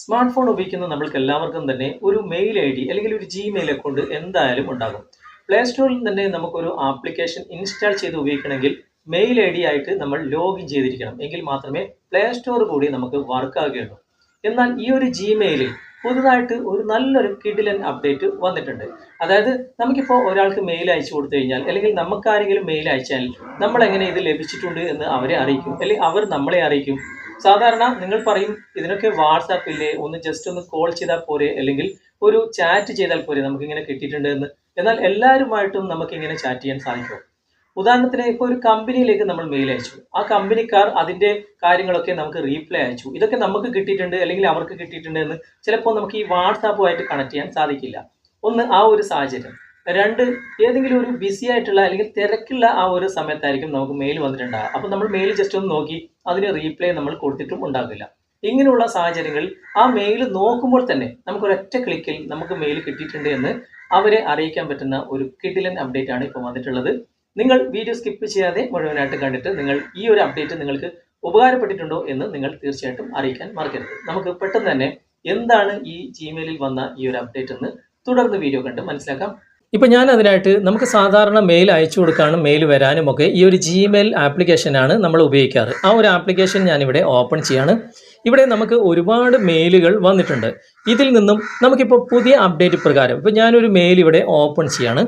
Smart phone ഉപയോഗിക്കുന്ന നമ്മൾക്ക് എല്ലാവർക്കും തന്നെ ഒരു മെയിൽ ഐ ഡി അല്ലെങ്കിൽ ഒരു ജിമെയിൽ അക്കൗണ്ട് എന്തായാലും ഉണ്ടാകും. പ്ലേ സ്റ്റോറിൽ തന്നെ നമുക്കൊരു ആപ്ലിക്കേഷൻ ഇൻസ്റ്റാൾ ചെയ്ത് ഉപയോഗിക്കണമെങ്കിൽ മെയിൽ ഐ ഡി ആയിട്ട് നമ്മൾ ലോഗിൻ ചെയ്തിരിക്കണം. എങ്കിൽ മാത്രമേ പ്ലേ സ്റ്റോർ കൂടി നമുക്ക് വർക്ക് ആകുകയുള്ളൂ. എന്നാൽ ഈ ഒരു ജിമെയിലിൽ പുതുതായിട്ട് ഒരു നല്ലൊരു കിഡിലൻ അപ്ഡേറ്റ് വന്നിട്ടുണ്ട്. അതായത് നമുക്കിപ്പോൾ ഒരാൾക്ക് മെയിൽ അയച്ചു കൊടുത്തു കഴിഞ്ഞാൽ അല്ലെങ്കിൽ നമുക്കാരെങ്കിലും മെയിൽ അയച്ചാൽ നമ്മൾ എങ്ങനെ ഇത് ലഭിച്ചിട്ടുണ്ട് എന്ന് അവരെ അറിയിക്കും. അല്ലെങ്കിൽ അവർ നമ്മളെ അറിയിക്കും. സാധാരണ നിങ്ങൾ പറയും ഇതിനൊക്കെ വാട്സാപ്പില്ലേ ഒന്ന് ജസ്റ്റ് ഒന്ന് കോൾ ചെയ്താൽ പോരെ? അല്ലെങ്കിൽ ഒരു ചാറ്റ് ചെയ്താൽ പോരെ? നമുക്ക് ഇങ്ങനെ കിട്ടിയിട്ടുണ്ട് എന്ന്. എന്നാൽ എല്ലാവരുമായിട്ടും നമുക്ക് ഇങ്ങനെ ചാറ്റ് ചെയ്യാൻ സാധിക്കും. ഉദാഹരണത്തിന് ഇപ്പോൾ ഒരു കമ്പനിയിലേക്ക് നമ്മൾ മെയിൽ അയച്ചു. ആ കമ്പനിക്കാർ അതിന്റെ കാര്യങ്ങളൊക്കെ നമുക്ക് റീപ്ലൈ അയച്ചു. ഇതൊക്കെ നമുക്ക് കിട്ടിയിട്ടുണ്ട് അല്ലെങ്കിൽ അവർക്ക് കിട്ടിയിട്ടുണ്ട് എന്ന്. ചിലപ്പോൾ നമുക്ക് ഈ വാട്സാപ്പുമായിട്ട് കണക്ട് ചെയ്യാൻ സാധിക്കില്ല. ഒന്ന് ആ ഒരു സാഹചര്യം. രണ്ട് ഏതെങ്കിലും ഒരു ബിസി ആയിട്ടുള്ള അല്ലെങ്കിൽ തിരക്കുള്ള ആ ഒരു സമയത്തായിരിക്കും നമുക്ക് മെയിൽ വന്നിട്ടുണ്ടാകുക അപ്പോൾ നമ്മൾ മെയിൽ ജസ്റ്റ് ഒന്ന് നോക്കി അതിന് റീപ്ലൈ നമ്മൾ കൊടുത്തിട്ടും ഉണ്ടാകില്ല ഇങ്ങനെയുള്ള സാഹചര്യങ്ങളിൽ ആ മെയിൽ നോക്കുമ്പോൾ തന്നെ നമുക്ക് ഒരൊറ്റ ക്ലിക്കിൽ നമുക്ക് മെയിൽ കിട്ടിയിട്ടുണ്ട് എന്ന് അവരെ അറിയിക്കാൻ പറ്റുന്ന ഒരു കിഡിലൻ അപ്ഡേറ്റ് ആണ് ഇപ്പോൾ വന്നിട്ടുള്ളത്. നിങ്ങൾ വീഡിയോ സ്കിപ്പ് ചെയ്യാതെ മുഴുവനായിട്ട് കണ്ടിട്ട് നിങ്ങൾ ഈ ഒരു അപ്ഡേറ്റ് നിങ്ങൾക്ക് ഉപകാരപ്പെട്ടിട്ടുണ്ടോ എന്ന് നിങ്ങൾ തീർച്ചയായിട്ടും അറിയിക്കാൻ മറക്കരുത്. നമുക്ക് പെട്ടെന്ന് തന്നെ എന്താണ് ഈ ജിമെയിലിൽ വന്ന ഈ ഒരു അപ്ഡേറ്റ് എന്ന് തുടർന്ന് വീഡിയോ കണ്ട് മനസ്സിലാക്കാം. ഇപ്പം ഞാൻ അതിനായിട്ട് നമുക്ക് സാധാരണ മെയിൽ അയച്ചു കൊടുക്കാനും മെയിൽ വരാനും ഒക്കെ ഈ ഒരു ജിമെയിൽ ആപ്ലിക്കേഷനാണ് നമ്മൾ ഉപയോഗിക്കാറ്. ആ ഒരു ആപ്ലിക്കേഷൻ ഞാനിവിടെ ഓപ്പൺ ചെയ്യാണ്. ഇവിടെ നമുക്ക് ഒരുപാട് മെയിലുകൾ വന്നിട്ടുണ്ട്. ഇതിൽ നിന്നും നമുക്കിപ്പോൾ പുതിയ അപ്ഡേറ്റ് പ്രകാരം ഇപ്പോൾ ഞാനൊരു മെയിൽ ഇവിടെ ഓപ്പൺ ചെയ്യാണ്.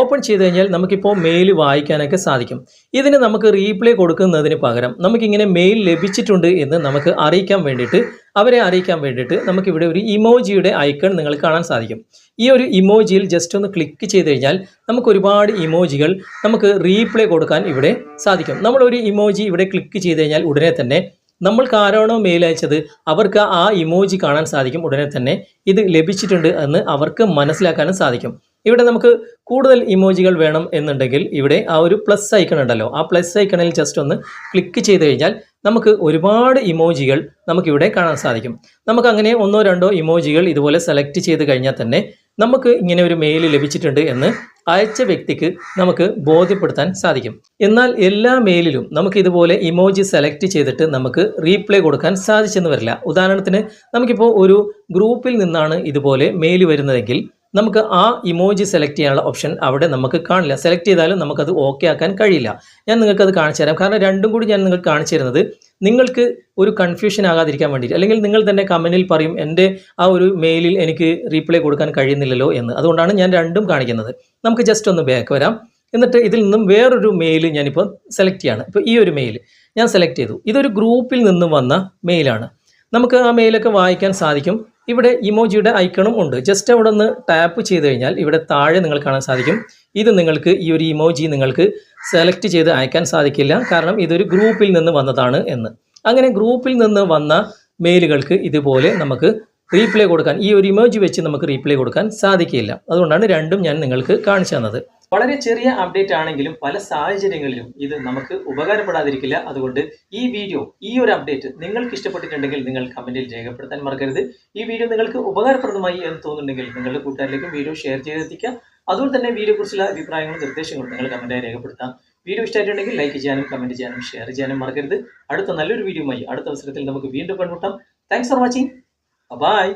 ഓപ്പൺ ചെയ്ത് കഴിഞ്ഞാൽ നമുക്കിപ്പോൾ മെയിൽ വായിക്കാനൊക്കെ സാധിക്കും. ഇതിന് നമുക്ക് റീപ്ലൈ കൊടുക്കുന്നതിന് പകരം നമുക്കിങ്ങനെ മെയിൽ ലഭിച്ചിട്ടുണ്ട് എന്ന് നമുക്ക് അറിയിക്കാൻ വേണ്ടിയിട്ട് അവരെ അറിയിക്കാൻ വേണ്ടിയിട്ട് നമുക്കിവിടെ ഒരു ഇമോജിയുടെ ഐക്കൺ നിങ്ങൾ കാണാൻ സാധിക്കും. ഈ ഒരു ഇമോജിയിൽ ജസ്റ്റ് ഒന്ന് ക്ലിക്ക് ചെയ്ത് കഴിഞ്ഞാൽ നമുക്ക് ഒരുപാട് ഇമോജികൾ നമുക്ക് റീപ്ലേ കൊടുക്കാൻ ഇവിടെ സാധിക്കും. നമ്മളൊരു ഇമോജി ഇവിടെ ക്ലിക്ക് ചെയ്ത് കഴിഞ്ഞാൽ ഉടനെ തന്നെ നമ്മൾക്ക് ആരാണോ മെയിൽ അയച്ചത് അവർക്ക് ആ ഇമോജി കാണാൻ സാധിക്കും. ഉടനെ തന്നെ ഇത് ലഭിച്ചിട്ടുണ്ട് എന്ന് അവർക്ക് മനസ്സിലാക്കാനും സാധിക്കും. ഇവിടെ നമുക്ക് കൂടുതൽ ഇമോജികൾ വേണം എന്നുണ്ടെങ്കിൽ ഇവിടെ ആ ഒരു പ്ലസ് ഐക്കൺ ഉണ്ടല്ലോ. ആ പ്ലസ് ഐക്കണിൽ ജസ്റ്റ് ഒന്ന് ക്ലിക്ക് ചെയ്ത് കഴിഞ്ഞാൽ നമുക്ക് ഒരുപാട് ഇമോജികൾ നമുക്കിവിടെ കാണാൻ സാധിക്കും. നമുക്ക് അങ്ങനെ ഒന്നോ രണ്ടോ ഇമോജികൾ ഇതുപോലെ സെലക്ട് ചെയ്ത് കഴിഞ്ഞാൽ തന്നെ നമുക്ക് ഇങ്ങനെ ഒരു മെയിൽ ലഭിച്ചിട്ടുണ്ട് എന്ന് അയച്ച വ്യക്തിക്ക് നമുക്ക് ബോധ്യപ്പെടുത്താൻ സാധിക്കും. എന്നാൽ എല്ലാ മെയിലിലും നമുക്ക് ഇതുപോലെ ഇമോജി സെലക്ട് ചെയ്തിട്ട് നമുക്ക് റീപ്ലൈ കൊടുക്കാൻ സാധിച്ചെന്ന് വരില്ല. ഉദാഹരണത്തിന് നമുക്കിപ്പോൾ ഒരു ഗ്രൂപ്പിൽ നിന്നാണ് ഇതുപോലെ മെയിൽ വരുന്നതെങ്കിൽ നമുക്ക് ആ ഇമോജി സെലക്ട് ചെയ്യാനുള്ള ഓപ്ഷൻ അവിടെ നമുക്ക് കാണില്ല. സെലക്ട് ചെയ്താലും നമുക്കത് ഓക്കെ ആക്കാൻ കഴിയില്ല. ഞാൻ നിങ്ങൾക്കത് കാണിച്ചു തരാം. കാരണം രണ്ടും കൂടി ഞാൻ നിങ്ങൾക്ക് കാണിച്ചു തരുന്നത് നിങ്ങൾക്ക് ഒരു കൺഫ്യൂഷൻ ആകാതിരിക്കാൻ വേണ്ടിയിട്ട് അല്ലെങ്കിൽ നിങ്ങൾ തന്നെ കമന്റിൽ പറയും എന്റെ ആ ഒരു മെയിലിൽ എനിക്ക് റീപ്ലൈ കൊടുക്കാൻ കഴിയുന്നില്ലല്ലോ എന്ന്. അതുകൊണ്ടാണ് ഞാൻ രണ്ടും കാണിക്കുന്നത്. നമുക്ക് ജസ്റ്റ് ഒന്ന് ബാക്ക് വരാം. എന്നിട്ട് ഇതിൽ നിന്നും വേറൊരു മെയിൽ ഞാനിപ്പോൾ സെലക്ട് ചെയ്യാണ്. ഇപ്പോൾ ഈ ഒരു മെയിൽ ഞാൻ സെലക്ട് ചെയ്തു. ഇതൊരു ഗ്രൂപ്പിൽ നിന്നും വന്ന മെയിലാണ് നമുക്ക് ആ മെയിലൊക്കെ വായിക്കാൻ സാധിക്കും. ഇവിടെ ഇമോജിയുടെ ഐക്കണും ഉണ്ട്. ജസ്റ്റ് അവിടെ ഒന്ന് ടാപ്പ് ചെയ്ത് കഴിഞ്ഞാൽ ഇവിടെ താഴെ നിങ്ങൾ കാണാൻ സാധിക്കും. ഇത് നിങ്ങൾക്ക് ഈ ഒരു ഇമോജി നിങ്ങൾക്ക് സെലക്ട് ചെയ്ത് അയക്കാൻ സാധിക്കില്ല. കാരണം ഇതൊരു ഗ്രൂപ്പിൽ നിന്ന് വന്നതാണ് എന്ന്. അങ്ങനെ ഗ്രൂപ്പിൽ നിന്ന് വന്ന മെയിലുകൾക്ക് ഇതുപോലെ നമുക്ക് റീപ്ലൈ കൊടുക്കാൻ ഈ ഒരു ഇമോജി വെച്ച് നമുക്ക് റീപ്ലൈ കൊടുക്കാൻ സാധിക്കില്ല. അതുകൊണ്ടാണ് രണ്ടും ഞാൻ നിങ്ങൾക്ക് കാണിച്ചു തന്നത്. വളരെ ചെറിയ അപ്ഡേറ്റ് ആണെങ്കിലും പല സാഹചര്യങ്ങളിലും ഇത് നമുക്ക് ഉപകാരപ്പെടാതിരിക്കില്ല. അതുകൊണ്ട് ഈ വീഡിയോ ഈ ഒരു അപ്ഡേറ്റ് നിങ്ങൾക്ക് ഇഷ്ടപ്പെട്ടിട്ടുണ്ടെങ്കിൽ നിങ്ങൾ കമന്റിൽ രേഖപ്പെടുത്താൻ മറക്കരുത്. ഈ വീഡിയോ നിങ്ങൾക്ക് ഉപകാരപ്രദമായി എന്ന് തോന്നുന്നുണ്ടെങ്കിൽ നിങ്ങളുടെ കൂട്ടുകാരിലേക്കും വീഡിയോ ഷെയർ ചെയ്തെത്തിക്കുക. അതുപോലെ തന്നെ വീഡിയോ കുറിച്ചുള്ള അഭിപ്രായങ്ങളും നിർദ്ദേശങ്ങളും നിങ്ങൾ കമന്റായി രേഖപ്പെടുത്താം. വീഡിയോ ഇഷ്ടമായിട്ടുണ്ടെങ്കിൽ ലൈക്ക് ചെയ്യാനും കമന്റ് ചെയ്യാനും ഷെയർ ചെയ്യാനും മറക്കരുത്. അടുത്ത നല്ലൊരു വീഡിയോയുമായി അടുത്ത അവസരത്തിൽ നമുക്ക് വീണ്ടും കണ്ടുമുട്ടാം. Thanks for watching bye